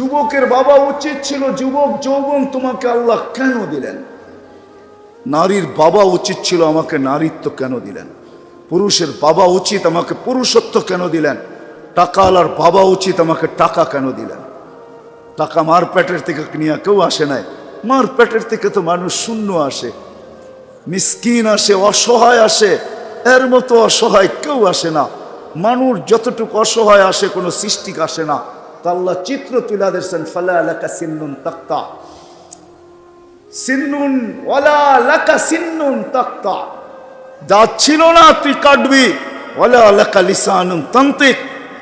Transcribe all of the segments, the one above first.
যুবকের বাবা উচিত ছিল, যুবক, যৌবন তোমাকে আল্লাহ কেন দিলেন? নারীর বাবা উচিত ছিল, আমাকে নারীত্ব কেন দিলেন? পুরুষের বাবা উচিত, আমাকে পুরুষত্ব কেন দিলেন? টাকাওয়ালার বাবা উচিত, আমাকে টাকা কেন দিলেন? টাকা মার পেটের থেকে নিয়ে কেউ আসে নাই। মার পেটের থেকে তো মানুষ শূন্য আসে। মিসকিন আসে, অসহায় আসে, এর মতো অসহায় কেউ আসে না। মানুষ যতটুকু অসহায় আসে, কোনো সৃষ্টিক আসে না। তা আল্লাহ চিত্র তুলা দিয়েছেন ফালা এলাকা সিন্নুন তাক্তা। সিন্নুন, ওয়ালা লাকা সিন্নুন তাক্তা। দাঁত ছিল না তুই কাটবি, ওয়ালা লাকা লিসানুন তান্ত্রিক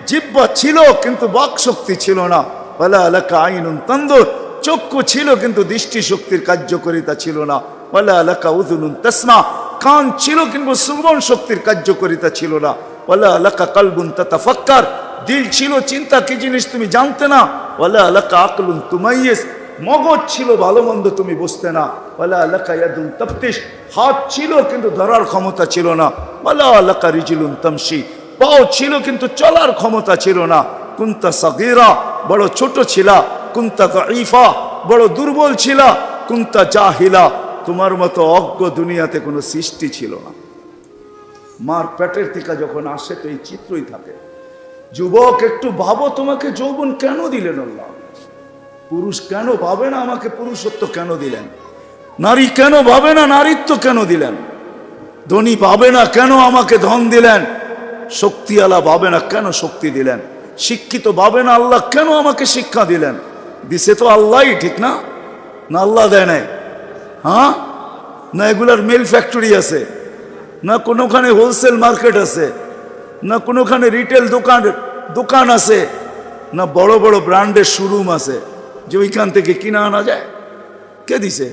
জিব্বা ছিল কিন্তু বাক শক্তি ছিল না, ওয়ালা লাকা আইনুন তন্দুর। চক্ষু ছিল কিন্তু দৃষ্টি শক্তির কার্যকারিতা ছিল না, ওয়ালা লাকা উদুনুন তসমা। কান ছিল কিন্তু শ্রবণ শক্তির কার্যকারিতা ছিল না, ওয়ালা লাকা কালবুন তাতাফাক্কার। দিল ছিল, চিন্তা কি জিনিস তুমি জানতে না? ওয়ালা লাকা আকলুন তুমাইয়েস। মগজ ছিল, ভালো মন্দ তুমি বুঝতে না। ওয়ালা আলাকা ইয়াদুন তাফতিশ। হাত ছিল, কিন্তু ধরার ক্ষমতা ছিল না। ওয়ালা আলাকা রিজিলুন তমসি পাও ছিল, কিন্তু চলার ক্ষমতা ছিল না। কুন্তা সাগীরা, বড় ছোট ছিলা। কুন্তা দাঈফা, বড় দুর্বল ছিলা। কুন্তা জাহিলা। তোমার মতো অজ্ঞ দুনিয়াতে কোনো সৃষ্টি ছিল না। মার পেটের থেকে যখন আসে, তো এই চিত্রই থাকে। যুবক, একটু ভাবো তোমাকে যৌবন কেন দিলেন আল্লাহ? পুরুষ কেন ভাবে না আমাকে পুরুষত্ব কেন দিলেন? নারী কেন ভাবে না নারীত্ব কেন দিলেন? ধনী ভাবে না কেন আমাকে ধন দিলেন? শক্তিওয়ালা ভাবে না কেন শক্তি দিলেন? শিক্ষিত ভাবে না আল্লাহ কেন আমাকে শিক্ষা দিলেন? দিছে তো আল্লাহই ঠিক না? না আল্লাহ দেয় নাই। হ্যাঁ? না এগুলার মিল ফ্যাক্টরি আছে। না কোনোখানে হোলসেল মার্কেট আছে। না কোনোখানে রিটেল দোকান দোকান আছে, না বড় বড় ব্র্যান্ডের শোরুম আছে, যে ওইখান থেকে কিনা আনা যায়? কে দিছে?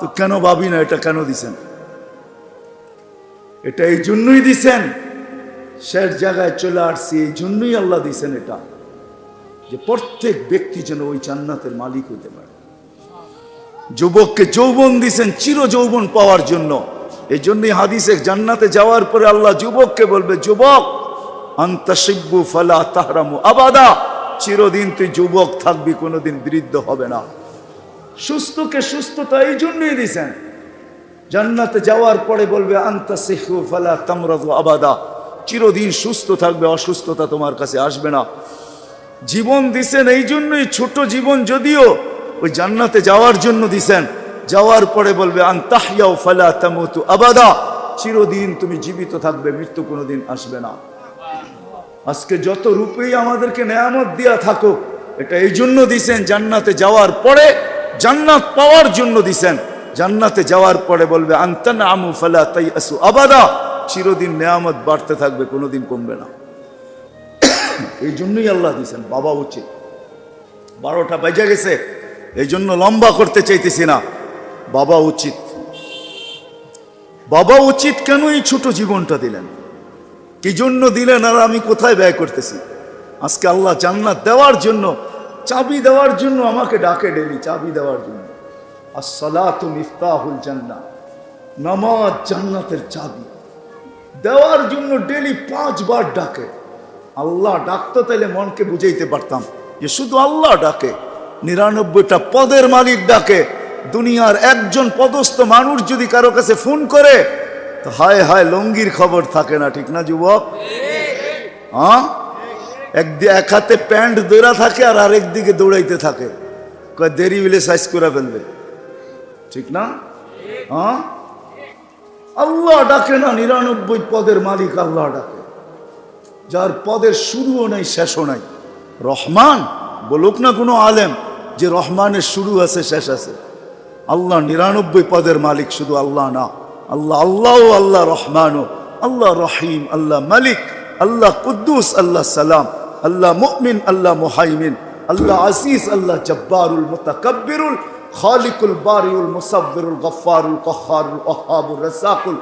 তো কেন ভাবি না এটা কেন দিছেন? এটা এই জন্যই দিছেন, শেষ জায়গায় চলে আসছি, এই জন্যই আল্লাহ দিছেন এটা, যে প্রত্যেক ব্যক্তি যেন ওই জান্নাতের মালিক হইতে পারে। যুবককে যৌবন দিছেন চির যৌবন পাওয়ার জন্য। এই জন্যই হাদিসে জান্নাতে যাওয়ার পরে আল্লাহ যুবককে বলবে, যুবক আন্তাসিব্বু ফালা তাহরামু আবাদা। চিরদিন তুই যুবক থাকবি, কোনোদিন বৃদ্ধ হবে না। সুস্থকে সুস্থতা এই জন্যই দিছেন। জান্নাতে যাওয়ার পরে বলবে, আন্তা ফালা তামরাদু আবাদা। চিরদিন সুস্থ থাকবে, অসুস্থতা তোমার কাছে আসবে না। জীবন দিছেন এই জন্যই, ছোট জীবন যদিও ওই জান্নাতে যাওয়ার জন্য দিছেন। যাওয়ার পরে বলবে আন্তাহিয়াও ফালা তামুতু আবাদা। চিরদিন তুমি জীবিত থাকবে, মৃত্যু কোনোদিন আসবে না। আজকে যত রূপেই আমাদেরকে নেয়ামত দিয়া থাকুক, এটা এই জন্য দিছেন, জান্নাতে যাওয়ার পরে, জান্নাত পাওয়ার জন্য দিছেন। জান্নাতে যাওয়ার পরে বলবে আন্তান আমু ফালা তাই আসু আবাদা। চিরদিন নেয়ামত বাড়তে থাকবে, কোনোদিন কমবে না। এই জন্যই আল্লাহ দিছেন, বাবা উচিত। বারোটা বেজে গেছে, এই জন্য লম্বা করতে চাইতেছি না। বাবা উচিত। বাবা উচিত কেন এই ছোট জীবনটা দিলেন? কি জন্য দিলেন আর আমি কোথায় ব্যয় করতেছি? আজকে আল্লাহ জান্নাত দেওয়ার জন্য, চাবি দেওয়ার জন্য আমাকে ডাকে ডেলি, চাবি দেওয়ার জন্য। আর সলাতু মিফতাহুল জান্না নামাজ জান্নাতের চাবি। দেওয়ার জন্য ডেলি পাঁচবার ডাকে। আল্লাহ ডাকতো তাইলে মনকে বুঝাইতে পারতাম যে শুধু আল্লাহ ডাকে, নিরানব্বইটা পদের মালিক ডাকে দুনিয়ার একজন পদস্থ মানুষ যদি কারও কাছে ফোন করে, তো হায় হায় লঙ্গির খবর থাকে না, ঠিক না যুবক? হ্যাঁ এক হাতে প্যান্ট দৌড়া থাকে আর আরেক দিকে দৌড়াইতে থাকে। দেরি হইলে সাইজ করে ফেলবে। ঠিক না? হ্যাঁ আল্লাহ ডাকে না, নিরানব্বই পদের মালিক আল্লাহ ডাকে। যার পদের শুরুও নাই, শেষও নাই। রহমান, বলুক না কোনো আলেম, যে রহমানের শুরু আছে, শেষ আছে। আল্লাহ নিরানব্বই পদের মালিক শুধু আল্লাহ না আল্লাহ আল্লাহ আল্লাহ রহমানও আল্লাহ রহিম আল্লাহ মালিক আল্লাহ কুদ্দুস আল্লাহ সালাম আল্লাহ মুমিন আল্লাহ মুহাইমিন আল্লাহ আসিস আল্লাহ জব্বারুল মুতাকাব্বিরুল খালিকুল বারিউল মুসাব্বিরুল গফফারুল কহারুল ওহাবুর রাসাকুল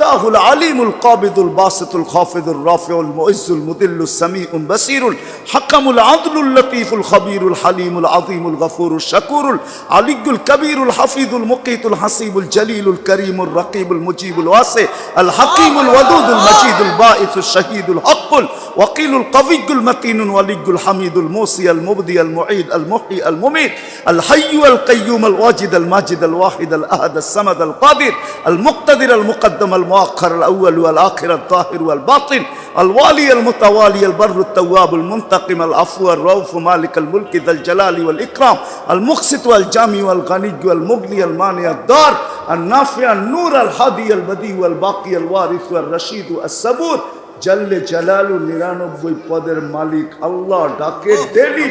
ফত্তা الفتاح العليم القابض الباسط الخافض الرافع المعز المذل السميع البصير الحكم العدل اللطيف الخبير الحليم العظيم الغفور الشكور العلي الكبير الحفيظ المقيت الحسيب الجليل الكريم الرقيب المجيب الواسع الحكيم الودود المجيد البائث الشهيد الحق الوكيل القوي المتين الولي الحميد الموصي المبدي المعيد المحيي المميت الحي القيوم الواجد الماجد الواحد الأحد الصمد القادر المقتدر المقدم المؤخر الأول والآخر الظاهر والباطن الوالي المتوالي البر التواب المنتقم العفو الرؤوف مالك الملك ذا الجلال والإكرام المقسط والجامع والغني والمغني المانع الدار النافع النور الهادي البديع والباقي الوارث والرشيد الصبور জাল্লে জালালু নিরানব্বই পদের মালিক আল্লাহ ডাকে ডেলি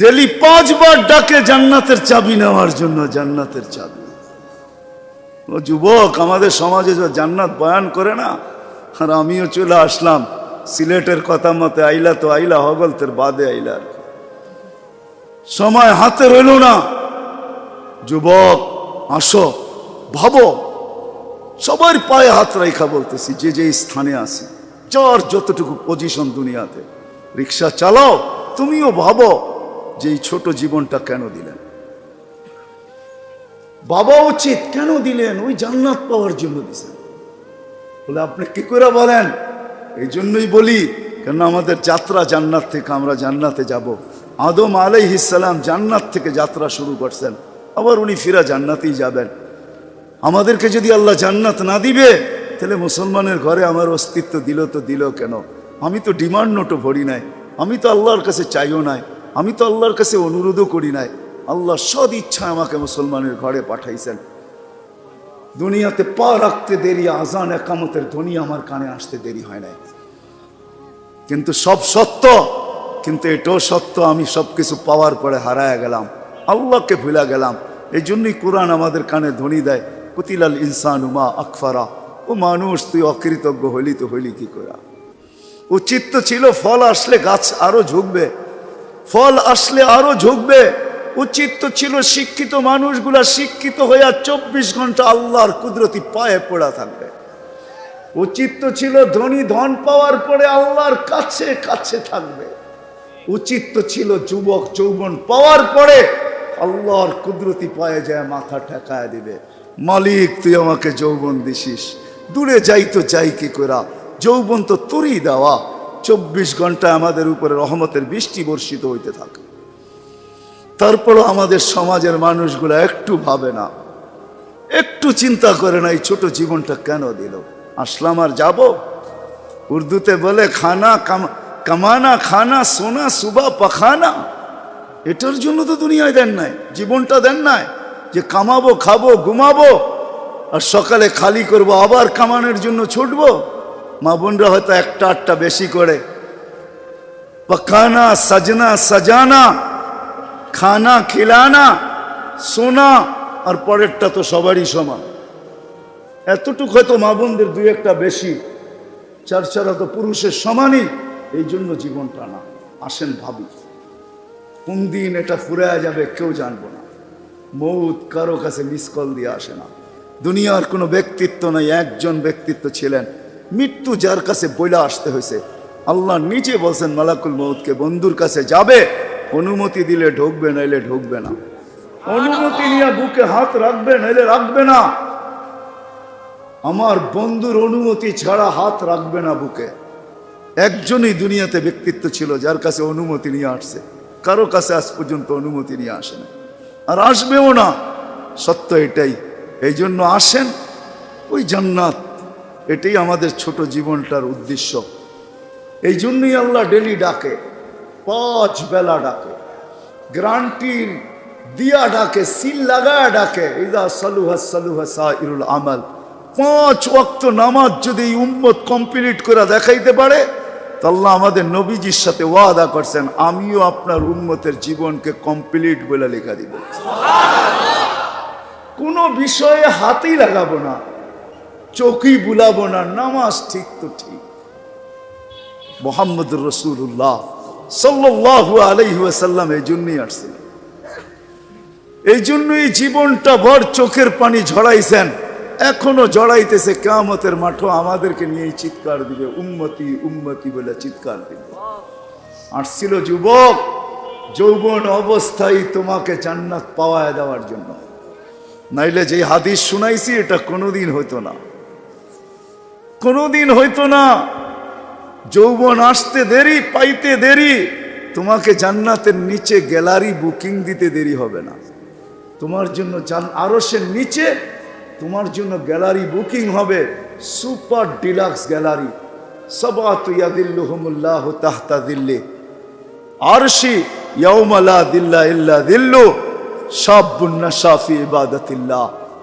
ডেলি পাঁচবার ডাকে জান্নাতের চাবি নেওয়ার জন্য জান্নাতের চাবি। ও যুবক, আমাদের সমাজে জান্নাত বয়ান করে না, আর আমিও চলে আসলাম। সিলেটের কথা মতে আইলা তো আইলা, হগলতের বাদে আইলা সময় হাতে রইল না। যুবক, আসো, ভাবো। সবার পায়ে হাত রেখা বলতেছি, যে যে স্থানে আছে। যার যতটুকু পজিশন দুনিয়াতে। রিক্সা চালাও, তুমিও ভাবো। যে এই ছোট জীবনটা কেন দিলেন? বাবা উচিত কেন দিলেন? ওই জান্নাত পাওয়ার জন্য দিছেন বলে আপনি কি করে বলেন? এই জন্যই বলি কেন আমাদের যাত্রা জান্নাত থেকে আমরা জান্নাতে যাব। আদম আলাইহিসালাম জান্নাত থেকে যাত্রা শুরু করছেন। আবার উনি ফিরা জান্নাতেই যাবেন। আমাদেরকে যদি আল্লাহ জান্নাত না দিবে, তাহলে মুসলমানের ঘরে আমার অস্তিত্ব দিল তো দিল কেন? আমি তো ডিমান্ড নোটও ভরি নাই। আমি তো আল্লাহর কাছে চাইও নাই। আমি তো আল্লাহর কাছে অনুরোধও করি নাই। আল্লাহ সদ ইচ্ছা আমাকে মুসলমানের ঘরে পাঠাইছেন। দুনিয়াতে পা রাখতে দেরি, আজান একামতের ধ্বনি আমার কানে আসতে দেরি হয় নাই। কিন্তু সব সত্য, কিন্তু এটাও সত্য, আমি সব কিছু পাওয়ার পরে হারায় গেলাম। আল্লাহকে ভুলে গেলাম। এই জন্যই কোরআন আমাদের কানে ধ্বনি দেয়, কুতিলাল ইনসান উমা আকফারা। ও মানুষ, তুই অকৃতজ্ঞ হইলি তো হইলি কি করা? উচিত তো ছিল ফল আসলে গাছ আরও ঝুঁকবে। ফল আসলে আরও ঝুঁকবে। উচিত তো ছিল শিক্ষিত মানুষগুলা শিক্ষিত হইয়া চব্বিশ ঘণ্টা আল্লাহর কুদরতি পায়ে পড়া থাকবে। উচিত তো ছিল ধনী ধন পাওয়ার পরে আল্লাহর কাছে কাছে থাকবে। উচিত তো ছিল যুবক যৌবন পাওয়ার পরে আল্লাহর কুদরতি পায়ে যায় মাথা ঠেকায় দিবে। মালিক, তুই আমাকে যৌবন দিছিস। দূরে যাই তো যাই কি করা। যৌবন তো তোরই দেওয়া। চব্বিশ ঘণ্টা আমাদের উপরে রহমতের বৃষ্টি বর্ষিত হইতে থাকে। তারপরও আমাদের সমাজের মানুষগুলো একটু ভাবে না। একটু চিন্তা করে না, এই ছোট জীবনটা কেন দিল? আসলাম আর যাব? উর্দুতে বলে, খানা কাম- কামানা, খানা, সোনা, সুবা, পাখানা। এটার জন্য তো দুনিয়ায় দেন নাই, জীবনটা দেন নাই। যে কামাবো, খাব, ঘুমাবো, আর সকালে খালি করব, আবার কামানোর জন্য ছুটবো। মা বোনরা হয়তো একটা আটটা বেশি করে। পকানা, সাজনা, সাজানা, খানা, খিলানা, সোনা, আর পরেরটা তো সবারই সমান। এতটুক হয়তো মা বোনদের দুই একটা বেশি। চার চারা তো পুরুষের সমানই। এই জন্য জীবনটা না। আসেন ভাবি। কোন দিন এটা ফুরায়া যাবে কেউ জানব না। মৌত কারও কাছে মিস কল দিয়ে আসে না। দুনিয়ার কোনো ব্যক্তিত্ব নাই, একজন ব্যক্তিত্ব ছিলেন। মৃত্যু যার কাছে বইলা আসতে হয়েছে। আল্লাহ নিজে বলছেন, মালাকুল মৌদকে বন্ধুর কাছে যাবে, অনুমতি দিলে ঢুকবে, নাইলে ঢুকবে না। অনুমতি নিয়ে বুকে হাত রাখবে, নাইলে রাখবে না। আমার বন্ধুর অনুমতি ছাড়া হাত রাখবে না বুকে। একজনই দুনিয়াতে ব্যক্তিত্ব ছিল যার কাছে অনুমতি নিয়ে আসছে। কারও কাছে আজ পর্যন্ত অনুমতি নিয়ে আসে না আর আসবেও না। সত্য এটাই। এই জন্য আসেন। ওই জান্নাত এটাই আমাদের ছোট জীবনটার উদ্দেশ্য। এই জন্যই আল্লাহ ডেলি ডাকে, পাঁচ বেলা ডাকে, গ্রান্টির দিয়া ডাকে, সিল লাগায় ডাকে, ইদা সালুহা সালুহা সাইরুল আমাল। পাঁচ ওয়াক্ত নামাজ যদি উম্মত কমপ্লিট করে দেখাইতে পারে আল্লাহ আমাদের নবীজির সাথে ওয়াদা করছেন, আমিও আপনার উন্মতের জীবনকে কমপ্লিট বলে লেখা দিব। কোনো বিষয়ে হাতেই লাগাবো না। চোখই বুলাবো না, নামাজ ঠিক তো ঠিক। মোহাম্মদ রসুল্লাহ সাল্লাহ আলহি আসাল্লাম এই জন্যই আসছিলেন এই জন্যই জীবনটা ভর চোখের পানি ঝড়াইছেন এখনও জড়াইতেছে কেমতের মাঠও আমাদেরকে নিয়েই চিৎকার দিবে উন্মতি উন্মতি বলে চিৎকার দিবে। আসছিল যুবক, যৌবন অবস্থায় তোমাকে জান্নাত পাওয়ায় দেওয়ার জন্য। নাইলে যে হাদিস শুনাইছি, এটা কোনোদিন হতো না। কোনোদিন হইতো না। যৌবন আসতে দেরি, পাইতে দেরি। তোমাকে জান্নাতের নিচে গ্যালারি বুকিং দিতে দেরি হবে না। তোমার জন্য জান আরসের নিচে তোমার জন্য গ্যালারি বুকিং হবে। Super deluxe gallery. সবাত আরশি দিল্লা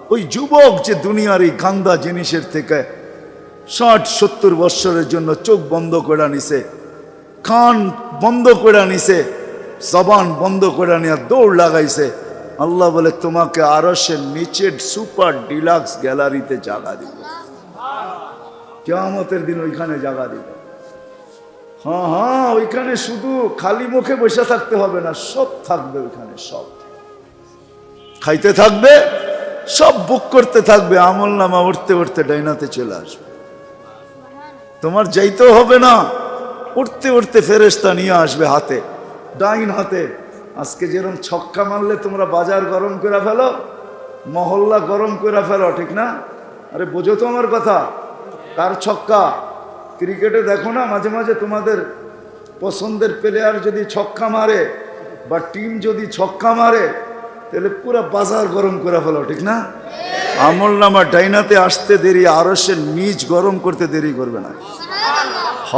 ওই যুবক যে দুনিয়ার এই গান্দা জিনিসের থেকে ষাট সত্তর বৎসরের জন্য চোখ বন্ধ করে নিছে, কান বন্ধ করে নিছে, জবান বন্ধ করে নিয়ে দৌড় লাগাইছে। আল্লাহ বলে, তোমাকে আরসের নিচের সুপার ডিলাক্স গ্যালারিতে জাগা দিব। কেয়ামতের দিন ওইখানে জাগা দিবে। হ্যাঁ হ্যাঁ ওইখানে শুধু খালি মুখে বসে থাকতে হবে না, সব থাকবে ওইখানে, সব। খাইতে থাকবে, সব বুক করতে থাকবে, আমল নামা উঠতে উঠতে ডাইনাতে চলে আসবে। তোমার যাইতেও হবে না। উঠতে উঠতে ফেরেস্তা নিয়ে আসবে হাতে, ডাইন হাতে। আজকে যেরকম ছক্কা মারলে তোমরা বাজার গরম করে ফেলো, মহল্লা গরম করে ফেলো, ঠিক না? আরে বোঝো তো আমার কথা, কার ছক্কা? ক্রিকেটে দেখো না, মাঝে মাঝে তোমাদের পছন্দের প্লেয়ার যদি ছক্কা মারে বা টিম যদি ছক্কা মারে তাহলে পুরো বাজার গরম করে ফেলো ঠিক না? আমল নামা ডাইনাতে আসতে দেরি আরসে নিজ গরম করতে দেরি করবে না। হ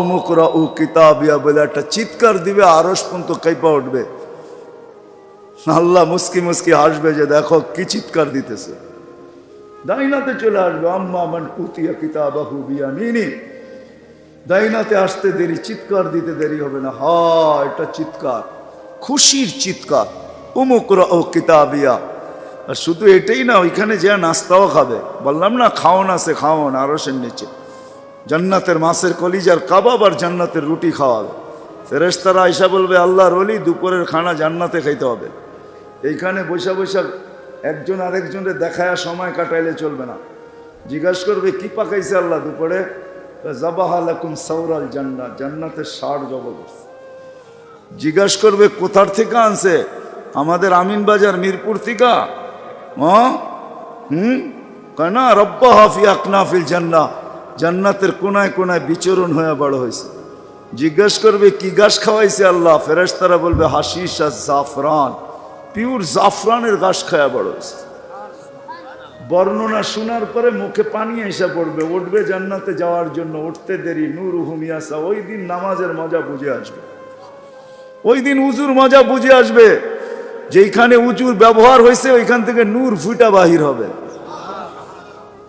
উমুকরা উ কিতাবিয়া বলে একটা চিৎকার দিবে আরস পর্যন্ত কাইপা উঠবে। আল্লাহ মুস্কি মুস্কি হাসবে যে দেখো কি চিৎকার দিতেছে। দাইনাতে চলে আসবে আম্মা মান কুতিয়া কিতাবাহু বিয়ামিনি। দাইনাতে আসতে দেরি চিৎকার দিতে দেরি হবে না। হা এটা চিৎকার খুশির চিৎকার। উমুকরা ও কিতাবিয়া। আর শুধু এটাই না, ওইখানে যে নাস্তাও খাবে। বললাম না খাওন আছে খাওন আরসের নিচে। জান্নাতের মাছের কলিজার কাবাব আর জান্নাতের রুটি খাওয়াবে। ফেরেশতারা আইসা বলবে, আল্লাহর অলি দুপুরের খানা জান্নাতে খাইতে হবে। এইখানে বৈশা বৈশাখ একজন আরেকজনের দেখায় সময় কাটাইলে চলবে না। জিজ্ঞাসা করবে, কি পাকাইছে আল্লাহ দুপুরে? জাবাহালাকুম সৌরাল জান্নাত, জান্নাতের সার জবরদস্ত। জিজ্ঞাসা করবে, কোথার থেকে আনছে? আমাদের আমিন বাজার মিরপুর থেকে। হুম? কয়, না রব্বা হাফি আকনাফিল জান্না। জান্নাতের কোনায় কোনায় বিচরণ হয়ে বড় হয়েছে। জিজ্ঞাসা করবে, কি গাছ খাওয়াইছে আল্লাহ? ফেরেশতারা বলবে হাসিস আর জাফরান। পিওর জাফরানের গাছ খাওয়া বড় হয়েছে। বর্ণনা শোনার পরে মুখে পানি এসে পড়বে। উঠবে জান্নাতে যাওয়ার জন্য, উঠতে দেরি। নূর হুমিয়াসা ওই দিন নামাজের মজা বুঝে আসবে। ওই দিন উজুর মজা বুঝে আসবে। যেইখানে উঁচুর ব্যবহার হয়েছে, ওইখান থেকে নূর ফুটা বাহির হবে।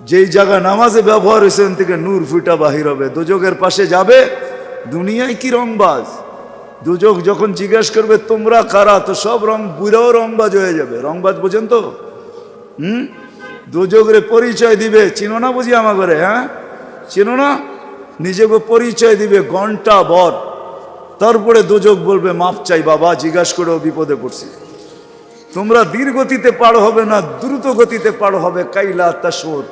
যেই জায়গা নামাজে ব্যবহার হয়েছে ওখান থেকে নূর ফুটা বাহির হবে। দুযোগের পাশে যাবে, দুনিয়ায় কি রংবাজ? দুযোগ যখন জিজ্ঞেস করবে, তোমরা কারা? তো সব রং, বুড়াও রংবাজ হয়ে যাবে। রংবাজ বোঝেন তো? হুম? দুযোগরে পরিচয় দিবে, চিনো না বুঝি আমার ঘরে হ্যাঁ? চিনো না? নিজেকে পরিচয় দিবে, ঘণ্টা বর তারপরে দুযোগ বলবে মাপ চাই বাবা, জিজ্ঞাসা করেও বিপদে পড়ছি। তোমরা ধীর গতিতে পার হবে না দ্রুত গতিতে পার হবে, কাইলা তাসর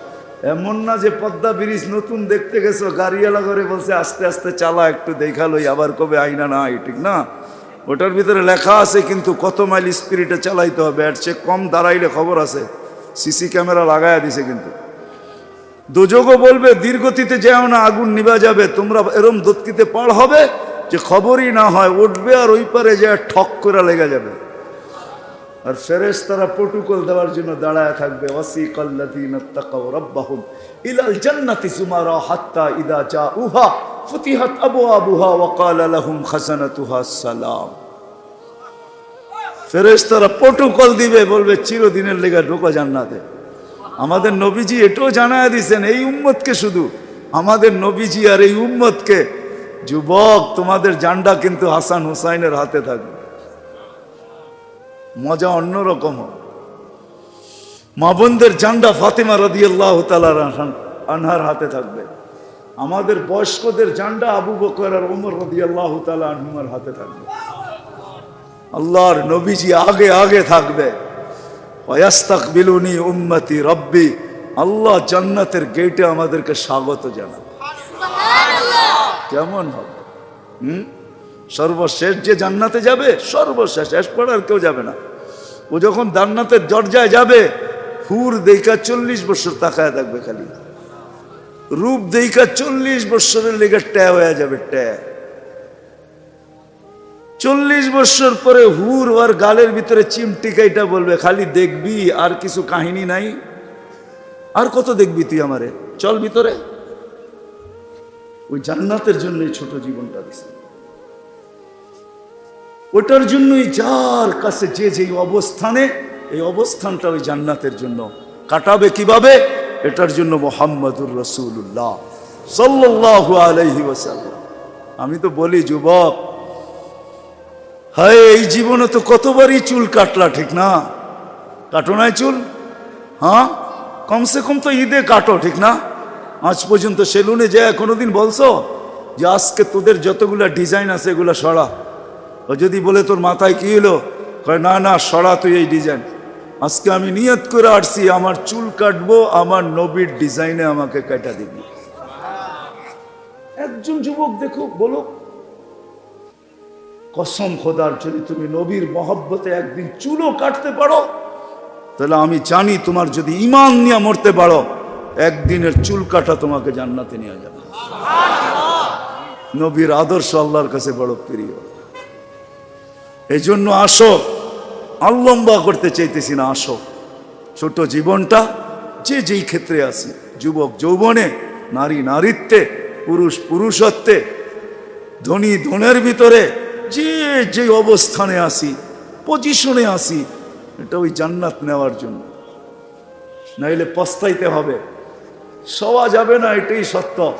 এমন না যে পদ্মা ব্রিজ নতুন দেখতে গেছো, গাড়িওয়ালা করে বলছে, আস্তে আস্তে চালা, একটু দেখালোই আবার কবে আইনা নাই, ঠিক না? ওটার ভিতরে লেখা আছে, কিন্তু কত মাইল স্পিরিটে চালাইতে হবে, আর সে কম দাঁড়াইলে খবর আছে। সিসি ক্যামেরা লাগায়া দিছে কিন্তু। দুযোগও বলবে দীর্ঘতিতে যেও না, আগুন নিবা যাবে, তোমরা এরম দত্তিতে পার হবে, যে খবরই না হয়, উঠবে আর ওই পারে যে ঠক করে লেগে যাবে। আর ফেরেস তারা প্রোটোকল দেওয়ার জন্য দাঁড়ায় থাকবে। ইলাল জান্নাতি সুমারা হাত্তা ইদা জাউহা ফুতিহাত আবওয়াবুহা ওয়া ক্বালা লাহুম খাজানাতুহা সালাম। ফেরেশতারা প্রোটোকল দিবে, বলবে, চিরদিনের লেগা ঢোকা জান্নাতে। আমাদের নবীজি এটাও জানায় দিয়েছেন এই উম্মতকে শুধু। আমাদের নবীজি আর এই উম্মতকে। যুবক, তোমাদের জান্ডা কিন্তু হাসান হুসাইনের হাতে থাকবে। মজা অন্যরকম। মা বোনদের জান্ডা ফাতেমা রদি আল্লাহ আনহার হাতে থাকবে। আমাদের বয়স্কদের জান্ডা আবু বকর আর উমর রদি আল্লাহ আনহুমার হাতে থাকবে। আল্লাহর নবীজি আগে আগে থাকবে। ওয়াস্তাক বিলুনি উম্মতি রব্বি আল্লাহ জান্নাতের গেটে আমাদেরকে স্বাগত জানাবে। কেমন হবে? হুম? সর্বশেষ যে জান্নাতে যাবে, সর্বশেষ, শেষ পড়ার কেউ যাবে না। ও যখন জান্নাতের দরজায় যাবে, হুর দেখা চল্লিশ বছর তাকায় থাকবে খালি। রূপ দেখা চল্লিশ বছরের লেগে ট্যা হয়ে যাবে, ট্যা। চল্লিশ বছর পরে হুর ওর গালের ভিতরে চিমটিকাইটা বলবে, খালি দেখবি, আর কিছু কাহিনী নাই। আর কত দেখবি তুই আমারে? চল ভিতরে। ওই জান্নাতের জন্যই ছোট জীবনটা দিছে। ওটার জন্যই যার কাছে যে যেই অবস্থানে, এই অবস্থানটা ওই জান্নাতের জন্য কাটাবে কীভাবে? এটার জন্য মোহাম্মদুর রসুল্লাহ সাল্লাহ আলাইহি ওয়াসাল্লাম। আমি তো বলি, যুবক, হায়, এই জীবনে তো কতবারই চুল কাটলা, ঠিক না? কাটো নাই চুল? হ্যাঁ? কমসে কম তো ঈদে কাটো, ঠিক না? আজ পর্যন্ত সেলুনে যায় কোনোদিন বলছো যে আজকে তোদের যতগুলা ডিজাইন আছে এগুলো সরা। ও যদি বলে তোর মাথায় কি হলো কয় না না সরা তুই এই ডিজাইন আজকে আমি নিয়ত করে আসছি আমার চুল কাটবো আমার নবীর ডিজাইনে আমাকে কাটা দিবি। একজন যুবক দেখো বলো কসম খোদার যদি তুমি নবীর মহব্বতে একদিন চুলও কাটতে পারো তাহলে আমি জানি তোমার যদি ইমান নিয়ে মরতে পারো একদিনের চুল কাটা তোমাকে জান্নাতে নিয়ে যাবে। নবীর আদর্শ আল্লাহর কাছে বড় প্রিয়। এই জন্য আসো। আল্লম্বা করতে চাইতেছি না, আসো। ছোট জীবনটা যে যেই ক্ষেত্রে আছি, যুবক যৌবনে, নারী নারীত্বে, পুরুষ পুরুষত্বে, ধনী ধনের ভিতরে, যে যে অবস্থানে আসি পজিশনে আসি এটা ওই জান্নাত নেওয়ার জন্য। নাইলে পস্তাইতে হবে। সওয়া যাবে না, এটাই সত্য।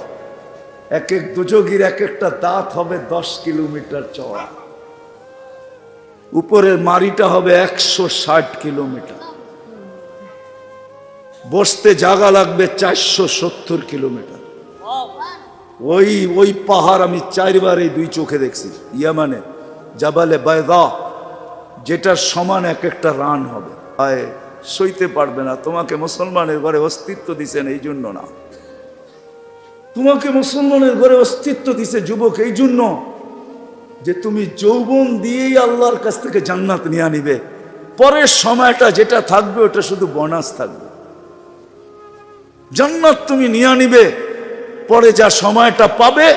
এক এক দুযোগীর এক একটা দাঁত হবে দশ কিলোমিটার চওড়া। উপরের মারিটা হবে একশো ষাট কিলোমিটার। বসতে জাগা লাগবে চারশো সত্তর কিলোমিটার। ওই ওই পাহাড় আমি চারবার এই দুই চোখে দেখছি, ইয়ামানে, জাবালে বায়দা যেটার সমান এক একটা রান হবে। সইতে পারবে না, তোমাকে মুসলমানের ঘরে অস্তিত্ব দিছেন এই জন্য না। তোমাকে মুসলমানের ঘরে অস্তিত্ব দিছে যুবক এই জন্য। যে তুমি যৌবন দিয়েই আল্লাহর কাছ থেকে জান্নাত নিয়ে নিবে পরের সময়টা যেটা থাকবে, ওটা শুধু বোনাস থাকবে। জান্নাত তুমি নিয়ে নিবে পরে যা সময়টা পাবে,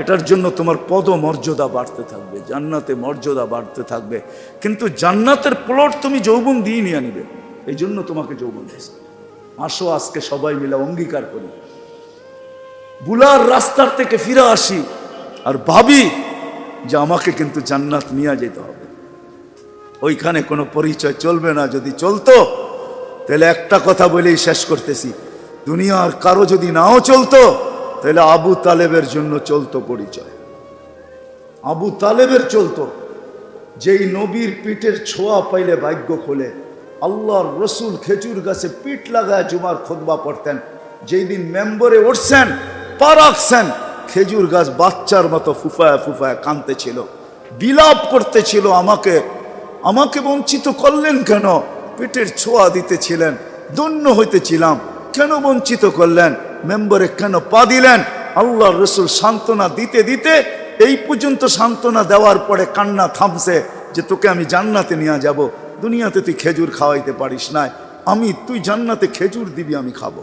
এটার জন্য তোমার পদ মর্যাদা বাড়তে থাকবে, জান্নাতে মর্যাদা বাড়তে থাকবে। কিন্তু জান্নাতের প্লট তুমি যৌবন দিয়ে নিয়ে নিবে এই জন্য তোমাকে যৌবন দিয়েছে। আসো আজকে সবাই মিলে অঙ্গীকার করি। বুলার রাস্তার থেকে ফিরে আসি, আর ভাবি যে আমাকে কিন্তু জান্নাত নিয়ে যেতে হবে। ওইখানে কোনো পরিচয় চলবে না, যদি চলতো, তাহলে একটা কথা বলেই শেষ করতেছি। দুনিয়ার কারও যদি নাও চলতো, তাহলে আবু তালেবের জন্য চলতো পরিচয়। আবু তালেবের চলতো। যেই নবীর পিঠের ছোঁয়া পাইলে ভাগ্য খোলে। আল্লাহর রসুল খেজুর গাছে পিঠ লাগায় জুমার খোদবা পড়তেন। যেই দিন মেম্বরে উঠছেন পা রাখছেন খেজুর গাছ বাচ্চার মতো ফুফায় ফুফায় কাঁদতেছিল। বিলাপ করতেছিল আমাকে। আমাকে বঞ্চিত করলেন কেন? পেটের ছোঁয়া দিতেছিলেন দন্য হইতেছিলাম। কেন বঞ্চিত করলেন? মেম্বরে কেন পা দিলেন? আল্লাহ রসুল সান্ত্বনা দিতে দিতে এই পর্যন্ত সান্ত্বনা দেওয়ার পরে কান্না থামছে যে তোকে আমি জান্নাতে নিয়ে যাব। দুনিয়াতে তুই খেজুর খাওয়াইতে পারিস না আমি, তুই জান্নাতে খেজুর দিবি, আমি খাব।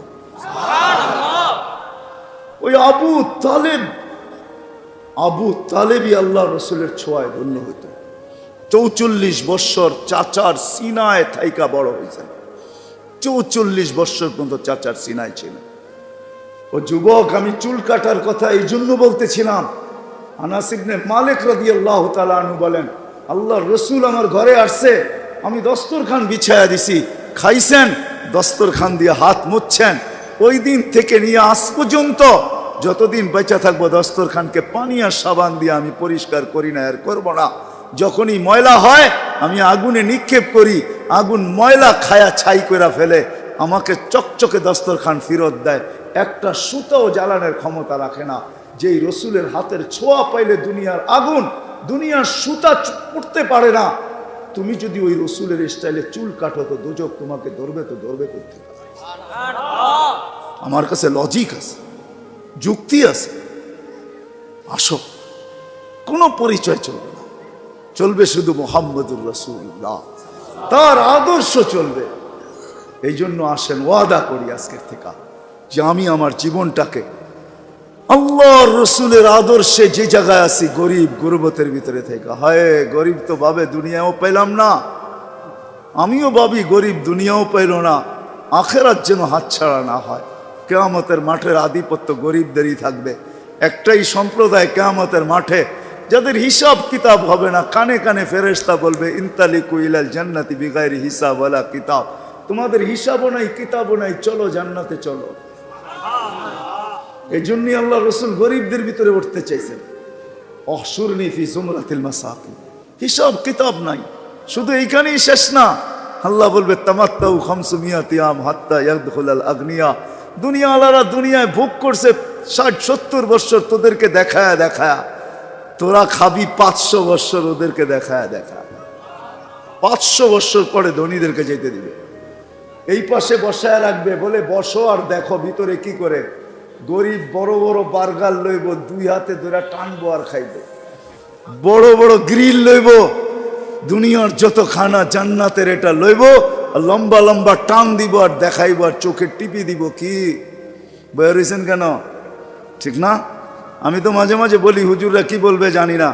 ওই আবু তালেব, আবু তালেবই আল্লাহ রসুলের ছোঁয়ায় ধন্য হইত। চৌচল্লিশ বৎসর চাচার সিনায় থাইকা বড় হয়েছে চৌচল্লিশ বৎসর পর্যন্ত চাচার সিনায় ছিল। ও যুবক, আমি চুল কাটার কথা এই জন্য বলতেছিলাম। আনাসিবনে মালিক রদি আল্লাহ তালু বলেন আল্লাহ রসুল আমার ঘরে আসছে, আমি দস্তরখান বিছায়া দিছি। খাইছেন, দস্তরখান দিয়ে হাত মুচ্ছেন ওই দিন থেকে নিয়ে আজ পর্যন্ত যতদিন বেঁচে থাকব দস্তরখানকে পানি আর সাবান দিয়ে আমি পরিষ্কার করি না, আর করব না। যখনই ময়লা হয়, আমি আগুনে নিক্ষেপ করি, আগুন ময়লা খায়া ছাই করে ফেলে, আমাকে চকচকে দস্তরখান ফিরত দেয়। একটা সুতাও জ্বালানোর ক্ষমতা রাখে না। যেই রসুলের হাতের ছোঁয়া পাইলে দুনিয়ার আগুন, দুনিয়ার সুতা পড়তে পারে না। তুমি যদি ওই রসুলের স্টাইলে চুল কাটো, তো দুজক তোমাকে ধরবে, তো ধরবে করতে আমার কাছে লজিক আছে, যুক্তি আছে। আসো, কোনো পরিচয় চলবে না। চলবে শুধু মোহাম্মদুর রসুল্লাহ তার আদর্শ চলবে। এই জন্য আসেন, ওয়াদা করি আজকের থেকে যে আমি আমার জীবনটাকে আল্লাহর রসুলের আদর্শে যে জায়গায় আছি, গরিব গুরবতের ভিতরে থেকে। হায়, গরিব তো ভাবে দুনিয়াও পেলাম না। আমিও ভাবি গরিব দুনিয়াও পাইল না। আখেরার যেন হাতছাড়া না হয়। কেয়ামতের মাঠের আধিপত্য গরিবদেরই থাকবে। একটাই সম্প্রদায় কেয়ামতের মাঠে যাদের হিসাব কিতাব হবে না কানে কানে ফেরেশতা বলবে ইনতালি কুইলাল জান্নাতি বিগাইর হিসাব ওয়ালা কিতাব। তোমাদের হিসাবও নাই কিতাবও নাই চলো জান্নাতে চলো। এই জন্যই আল্লাহ রসুল গরিবদের ভিতরে উঠতে চাইছেন। অসুরনি ফি জুমরাতিল মাসাকিন। হিসাব কিতাব নাই শুধু এইখানেই শেষ না। আল্লাহ বলবে তামাত্তাউ খামসুমিয়াতি তিয়াম হাত্তা ইয়াদখুলাল আগনিয়া। দুনিয়া আলারা দুনিয়ায় ভোগ করছে, ষাট, সত্তর বৎসর তোদেরকে দেখায়া দেখায়া। তোরা খাবি পাঁচশো বৎসর ওদেরকে দেখায় দেখা পাঁচশো বৎসর পরে ধনীদেরকে যেতে দিবে। এই পাশে বসায় রাখবে, বলে বসো আর দেখো ভিতরে কি করে। গরিব বড় বড় বার্গার লইব, দুই হাতে ধরে টানবো আর খাইব। বড় বড় গ্রিল লইব, দুনিয়ার যত খানা জান্নাতের এটা লইব লম্বা লম্বা টান দিব আর দেখাইব আর চোখে টিপি দিব কি? বয়ে রয়েছেন কেন? ঠিক না? আমি তো মাঝে মাঝে বলি, হুজুররা কি বলবে জানি না।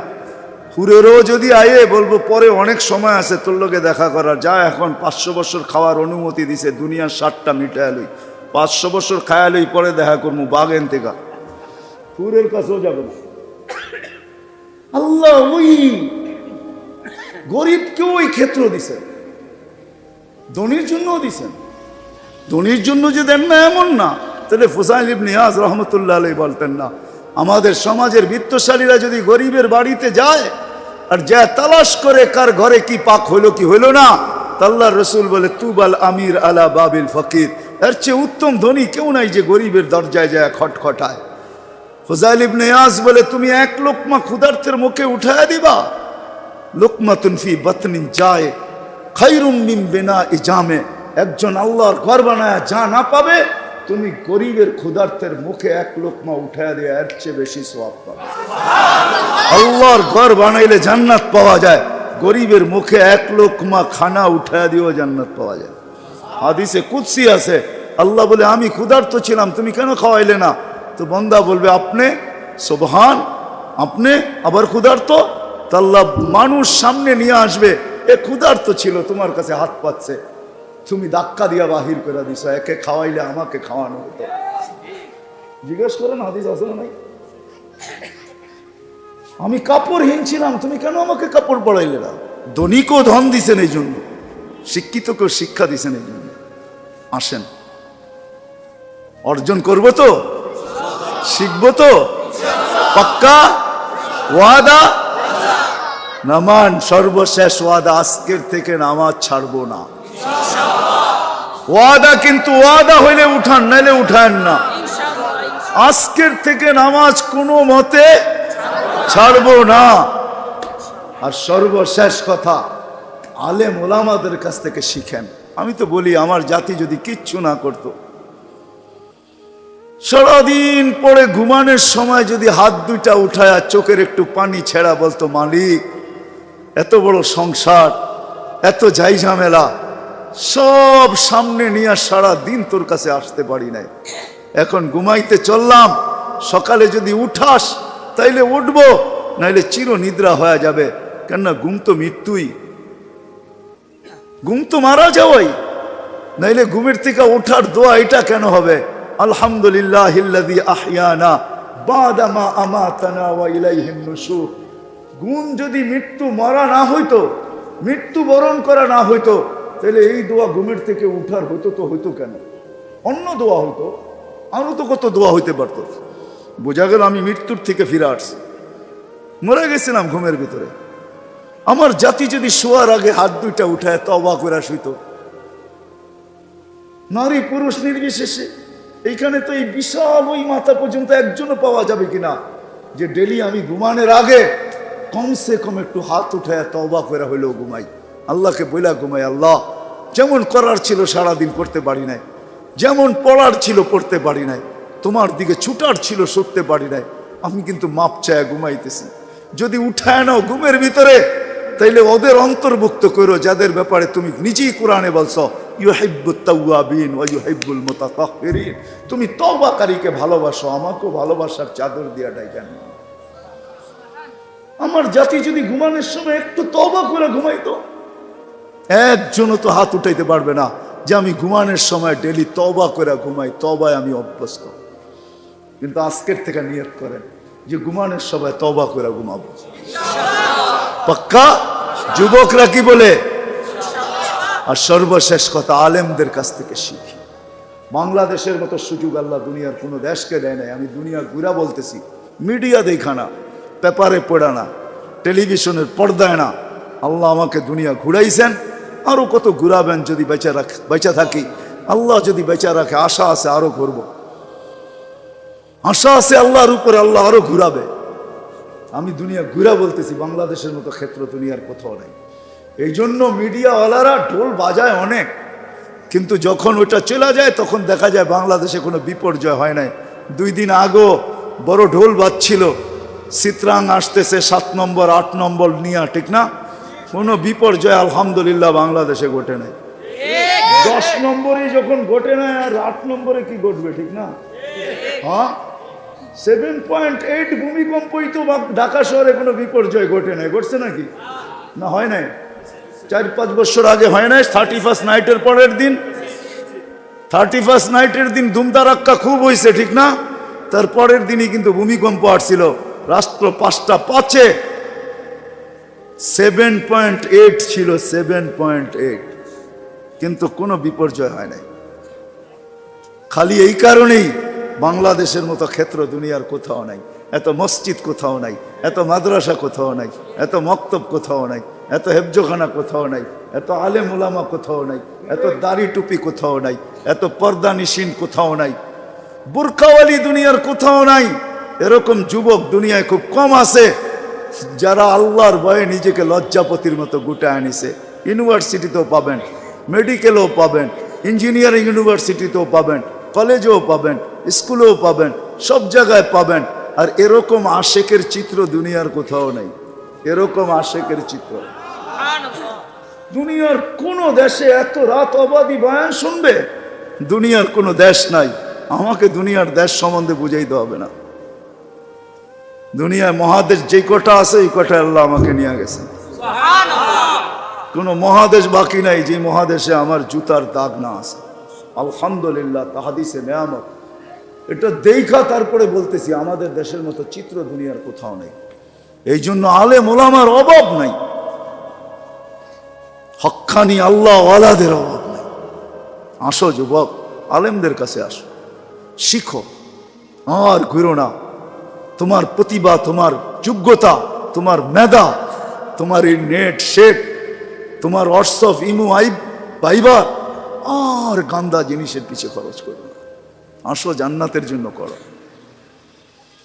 হুরেরও যদি আয়ে, বলব পরে অনেক সময় আছে তোর লোকে দেখা করার। যা এখন পাঁচশো বছর খাওয়ার অনুমতি দিছে, দুনিয়ার ষাটটা মিটায়ালই পাঁচশো বছর খায়ালই পরে দেখা করব বাগেন থেকে। হুরের কাছেও যাবে আল্লাহ ওই গরিবকেও ওই ক্ষেত্র দিছেন ধনির জন্যও দিছেন। ধনির জন্য যে দেন না, এমন না। তাহলে ফুসাইল ইবনে ইয়াজ রহমতুল্লাহ আলাই বলতেন না, আমাদের সমাজের বিত্তশালীরা যদি গরিবের বাড়িতে যায় আর যা তালাশ করে কার ঘরে কি পাক হইল কি হইল না তাল্লাহ রসুল বলে, তুবাল আমির আলা বাবিল ফকির। এর চেয়ে উত্তম ধনী কেউ নাই যে গরিবের দরজায় যায় খটখটায়। ফুজাইল ইবনে ইয়াজ বলে, তুমি এক লোকমা ক্ষুধার্থের মুখে উঠায় দিবা। লোকমাতুন ফি বাতনিন যায় খাইরুম মিন বেনা ইজামে একজন আল্লাহর ঘর বানায় যা না পাবে, তুমি গরিবের ক্ষুধার্থের মুখে এক লোকমা উঠায় দিয়ে এর চেয়ে বেশি সোয়াব পাবে। আল্লাহর ঘর বানাইলে জান্নাত পাওয়া যায়, গরিবের মুখে এক লোকমা খানা উঠায় দিয়েও জান্নাত পাওয়া যায়। হাদিসে কুৎসি আছে, আল্লাহ বলে, আমি ক্ষুধার্ত ছিলাম, তুমি কেন খাওয়াইলে না? তো বন্দা বলবে, আপনি, সোবহান, আপনি আবার ক্ষুধার্ত? তা আল্লাহ মানুষ সামনে নিয়ে আসবে এ ক্ষুধার্ত ছিল, তোমার কাছে হাত পাচ্ছে। তুমি ধাক্কা দিয়া বাহির করে দিছ, একে খাওয়াইলে আমাকে খাওয়ানো হতো। জিজ্ঞেস করেন হাদিস না নাই? আমি কাপড়হীন ছিলাম, তুমি কেন আমাকে কাপড় পড়াইলে না? ধনীকেও ধন দিছেন এই জন্য শিক্ষিতকেও শিক্ষা দিছেন এই জন্য আসেন। অর্জন করব তো? শিখব তো? পাক্কা? ওয়াদা? নামান সর্বশেষ ওয়াদা, আজকের থেকে নামাজ ছাড়বো না। ওয়াদা কিন্তু ওয়াদা হইলে উঠান, নাইলে উঠান না। আজকের থেকে নামাজ কোনো মতে ছাড়বো না। আর সর্বশেষ কথা, আলেম ওলামাদের কাছ থেকে শিখেন। আমি তো বলি, আমার জাতি যদি কিচ্ছু না করতো, সারাদিন পরে ঘুমানোর সময় যদি হাত দুইটা উঠায় চোখের একটু পানি ছেড়া বলতো, মালিক এত বড় সংসার, এত যাই ঝামেলা, সব সামনে নিয়ে সারা দিন তোর কাছে আসতে পারি নাই। এখন ঘুমাইতে চললাম, সকালে যদি উঠাস, তাইলে উঠবো, নাইলে চির নিদ্রা হয়ে যাবে। কেননা ঘুম তো মৃত্যুই। ঘুম তো মারা যাওয়াই। নাইলে ঘুমের থেকে ওঠার দোয়া এটা কেন হবে? আলহামদুলিল্লাহ আহইয়ানা বাদামা আমাতানা ওয়া ইলাইহিন নুশুর। ঘুম যদি মৃত্যু মরা না হইতো, মৃত্যু বরণ করা না হইতো, তাহলে এই দোয়া ঘুমের থেকে উঠার হইতো তো হইতো কেন? অন্য দোয়া হইতো আরও তো কত দোয়া হইতে পারতো। বোঝা গেল আমি মৃত্যুর থেকে ফিরে আসছি। মরে গেছিলাম ঘুমের ভিতরে। আমার জাতি যদি শোয়ার আগে হাত দুইটা উঠায় তবা করে শুইতো নারী পুরুষ নির্বিশেষে, এইখানে তো এই বিশাল ওই মাথা পর্যন্ত একজনও পাওয়া যাবে কিনা, যে ডেলি আমি ঘুমানোর আগে কমসে কম একটু হাত উঠায় তবা করে হইলেও ঘুমাই। আল্লাহকে বইলা ঘুমাই, আল্লাহ, যেমন করার ছিল সারাদিন করতে পারি নাই, যেমন পড়ার ছিল পড়তে পারি নাই, তোমার দিকে ছুটার ছিল সরতে পারি নাই, আমি কিন্তু মাপ চায় ঘুমাইতেছি। যদি উঠায় নাও ঘুমের ভিতরে, তাইলে ওদের অন্তর্ভুক্ত করো, যাদের ব্যাপারে তুমি নিজেই কোরআনে বলছো, ইউহিব্বুত তাওয়াবিন ওয়া ইউহিব্বুল মুতাতাহহিরিন। তুমি তওবাকারীকে ভালোবাসো, আমাকেও ভালোবাসার চাদর দিয়াটাই কেন আমার জাতি যদি ঘুমানোর সময় একটু তবা করে ঘুমাইতো, একজনও তো হাত উঠাইতে পারবে না যে আমি ঘুমানোর সময় ডেলি তবা করে ঘুমাই তবায় আমি অভ্যস্ত। কিন্তু আজকের থেকে নিয়ত করেন যে ঘুমানোর সময় তবা করে ঘুমাবো। পাক্কা? যুবকরা কি বলে? আর সর্বশেষ কথা, আলেমদের কাছ থেকে শিখি। বাংলাদেশের মতো সুযোগ আল্লাহ দুনিয়ার কোনো দেশকে দেয় নাই, আমি দুনিয়া ঘুরা বলতেছি, মিডিয়া দেখা না পেপারে পড়া না, টেলিভিশনের পর্দায় না। আল্লাহ আমাকে দুনিয়া ঘুরাইছেন আরও কত ঘুরাবেন যদি বেঁচে রাখ, বেঁচে থাকি। আল্লাহ যদি বেঁচে রাখে, আশা আছে আরও করব। আশা আছে আল্লাহর উপরে আল্লাহ আরও ঘুরাবে। আমি দুনিয়া ঘুরা বলতেছি, বাংলাদেশের মতো ক্ষেত্র দুনিয়ার কোথাও নেই। এই জন্য মিডিয়াওয়ালারা ঢোল বাজায় অনেক, কিন্তু যখন ওটা চলে যায়, তখন দেখা যায় বাংলাদেশে কোনো বিপর্যয় হয় নাই। দুই দিন আগেও বড় ঢোল বাজছিল চিত্রাং আসতেছে সাত নম্বর, আট নম্বর নিয়া, ঠিক না? কোনো বিপর্যয় আলহামদুলিল্লাহ বাংলাদেশে ঘটে নাই। দশ নম্বরে যখন ঘটে নাই আর আট নম্বরে কি ঘটবে, ঠিক না? হ্যাঁ? সেভেন পয়েন্ট এইট ভূমিকম্পই তো ঢাকা শহরে কোনো বিপর্যয় ঘটে নাই। ঘটছে নাকি? না, হয় নাই। চার পাঁচ বছর আগে হয় নাই থার্টি ফার্স্ট নাইটের পরের দিন। থার্টি ফার্স্ট নাইটের দিন ধুমধারাক্কা খুব হয়েছে ঠিক না? তার পরের দিনই কিন্তু ভূমিকম্প আসছিল। রাষ্ট্র পাঁচটা পাঁচে। সেভেন পয়েন্ট এইট ছিল সেভেন পয়েন্ট এইট কিন্তু কোনো বিপর্যয় হয় নাই। খালি এই কারণেই বাংলাদেশের মতো ক্ষেত্র দুনিয়ার কোথাও নাই, এত মসজিদ কোথাও নাই, এত মাদ্রাসা কোথাও নাই, এত মক্তব কোথাও নাই, এত হেফজোখানা কোথাও নাই, এত আলেম উলামা কোথাও নাই, এত দাড়ি টুপি কোথাও নাই, এত পর্দা নিশিন কোথাও নাই, বুরখাওয়ালি দুনিয়ার কোথাও নাই। এরকম যুবক দুনিয়ায় খুব কম আছে যারা আল্লাহর ভয়ে নিজেকে লজ্জাপতির মতো গুটে আনিছে। ইউনিভার্সিটিতেও পাবেন, মেডিকেলেও পাবেন, ইঞ্জিনিয়ারিং ইউনিভার্সিটিতেও পাবেন, কলেজেও পাবেন, স্কুলেও পাবেন, সব জায়গায় পাবেন। আর এরকম আশেকের চিত্র দুনিয়ার কোথাও নেই। এরকম আশেকের চিত্র। দুনিয়ার কোন দেশে এত রাত অবাধি বয়ান শুনবে? দুনিয়ার কোনো দেশ নাই। আমাকে দুনিয়ার দেশ সম্বন্ধে বুঝাইতে হবে না। দুনিয়ায় মহাদেশ যে কটা আছে এই কটা আল্লাহ আমাকে নিয়ে গেছে। কোনো মহাদেশ বাকি নাই যে মহাদেশে আমার জুতার দাগ না আছে। আলহামদুলিল্লাহ তাহাদিসে নেয়ামত। এটা দেখা তারপরে বলতেছি আমাদের দেশের মতো চিত্র দুনিয়ার কোথাও নেই। এই জন্য আলে মোলামার অভাব নাই। হক্কানি আল্লাহ ওয়ালাদের অভাব নাই। আসো যুবক আলেমদের কাছে আসো। শিখো। আর ঘুরো না। তোমার প্রতিভা, তোমার যোগ্যতা, তোমার মেধা, তোমার এই নেট শেট তোমার হোয়াটসঅ্যাপ ইমু আইব ভাইবার আর গান্দা জিনিসের পিছিয়ে খরচ করো না। আসো জান্নাতের জন্য করো।